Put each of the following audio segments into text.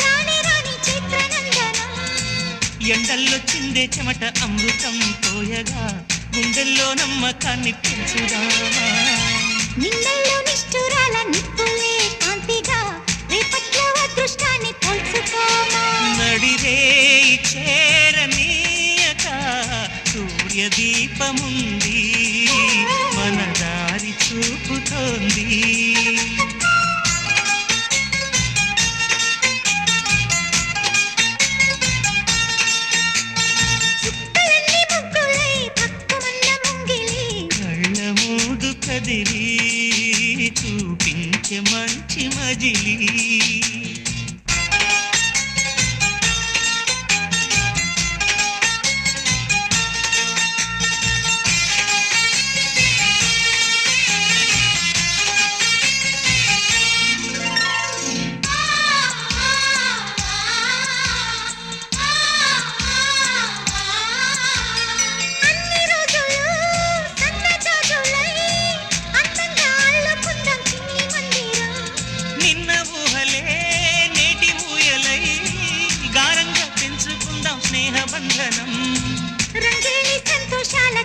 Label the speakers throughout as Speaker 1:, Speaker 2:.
Speaker 1: రాణి రాణి చిత్రనందనం.
Speaker 2: ఎండల్లో చిందే చెమట అమృతం పోయగా గుండెల్లో నమ్మకాన్ని పెంచుదామా? చూపుతోంది. కదిలి చూపించే మంచి మజిలీ.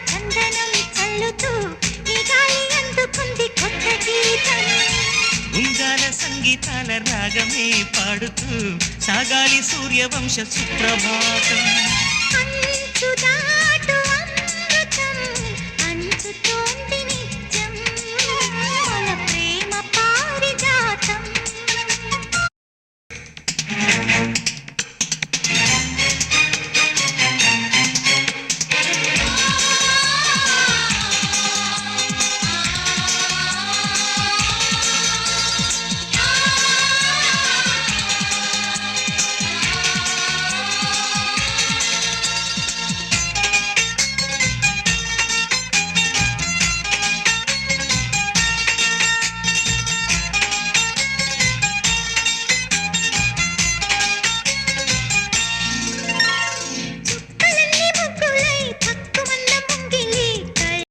Speaker 1: చందనం చల్లుతూ ఈ గాలి అందుకుంది కొత్త గీతం.
Speaker 2: ఉంగాల సంగీతాల రాగమే పాడుతూ సాగాలి సూర్యవంశ సుప్రభాతం.